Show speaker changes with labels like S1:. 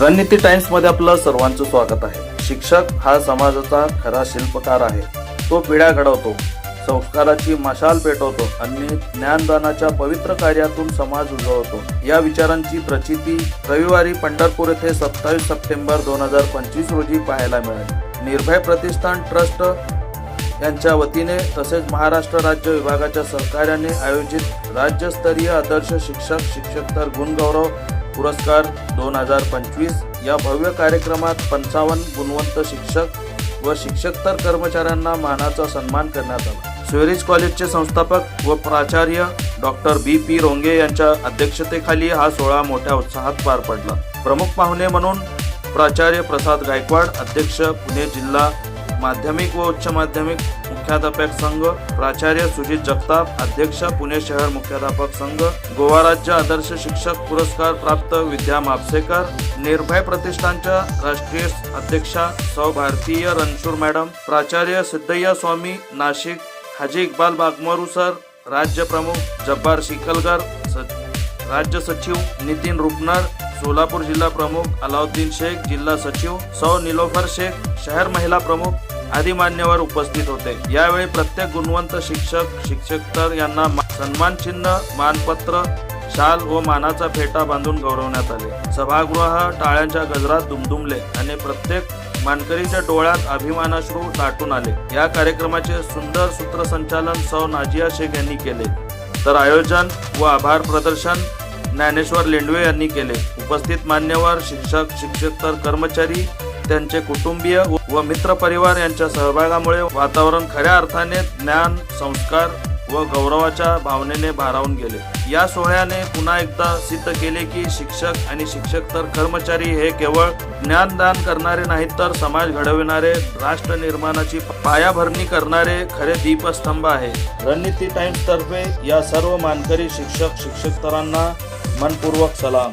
S1: रणनीती टाइम्समध्ये आपलं सर्वांचं स्वागत आहे. शिक्षक हा समाजाचा खरा शिल्पकार आहे. तो पिढ्या घडवतो. संस्काराची मशाल पेटवतो आणि ज्ञानदानाच्या पवित्र कार्यातून समाज उजळवतो. या विचारांची प्रचिती रविवारी पंढरपूर येथे सत्तावीस सप्टेंबर दोन हजार पंचवीस रोजी पाहायला मिळाली. निर्भय प्रतिष्ठान ट्रस्ट यांच्या वतीने तसेच महाराष्ट्र राज्य विभागाच्या सहकार्याने आयोजित राज्यस्तरीय आदर्श शिक्षक शिक्षकतर गुणगौरव पुरस्कार दोन हजार पंचवीस या भव्य कार्यक्रमात पंचावन्न गुणवंत शिक्षक व शिक्षकतर कर्मचाऱ्यांना मानाचा सन्मान करण्यात आला. स्वेरिज कॉलेजचे संस्थापक व प्राचार्य डॉक्टर बी पी रोंगे यांच्या अध्यक्षतेखाली हा सोहळा मोठ्या उत्साहात पार पडला. प्रमुख पाहुणे म्हणून प्राचार्य प्रसाद गायकवाड अध्यक्ष पुणे जिल्हा माध्यमिक व उच्च माध्यमिक मुख्याध्यापक संघ प्राचार्य सुजित जगताप अध्यक्ष पुणे शहर मुख्याध्यापक संघ गोवा राज्य आदर्श शिक्षक पुरस्कार प्राप्त विद्या मापसेकर निर्भय प्रतिष्ठानच्या राष्ट्रीय अध्यक्षा सौ भारतीय रणशूर मॅडम प्राचार्य सिद्धय्या स्वामी नाशिक हाजी इक्बाल बागमरू सर राज्य प्रमुख जब्बार शिकलगर राज्य सचिव नितीन रुपनर सोलापूर जिल्हा प्रमुख अलाउद्दीन शेख जिल्हा सचिव सौ निलोफर शेख शहर महिला प्रमुख आदी मान्यवर उपस्थित होते. यावेळी प्रत्येक गुणवंत शिक्षक शिक्षकतर यांना सन्मान चिन्ह मानपत्र शाल व मानाचा फेटा बांधून गौरवण्यात आले. सभागृह टाळ्यांच्या गजरात दुमदुमले आणि प्रत्येक मानकरीच्या डोळ्यात अभिमानाश्रू दाटून आले. या कार्यक्रमाचे सुंदर सूत्रसंचालन सौ नाजिया शेख यांनी केले. तर आयोजन व आभार प्रदर्शन ज्ञानेश्वर लेंडवे यांनी केले. उपस्थित मान्यवर शिक्षक शिक्षकतर कर्मचारी त्यांचे कुटुंबीय व- मित्र परिवार यांच्या सहभागामुळे वातावरण खऱ्या अर्थाने ज्ञान संस्कार व गौरवाच्या भावनेने भारावून गेले. या सोहळ्याने पुन्हा एकदा सिद्ध केले की शिक्षक आणि शिक्षक तर कर्मचारी हे केवळ ज्ञानदान करणारे नाहीत तर समाज घडविणारे राष्ट्र निर्माणाची पायाभरणी करणारे खरे दीपस्तंभ आहे. रणनीती टाइम्स तर्फे या सर्व मानकरी शिक्षक शिक्षकतरांना मनपूर्वक सलाम.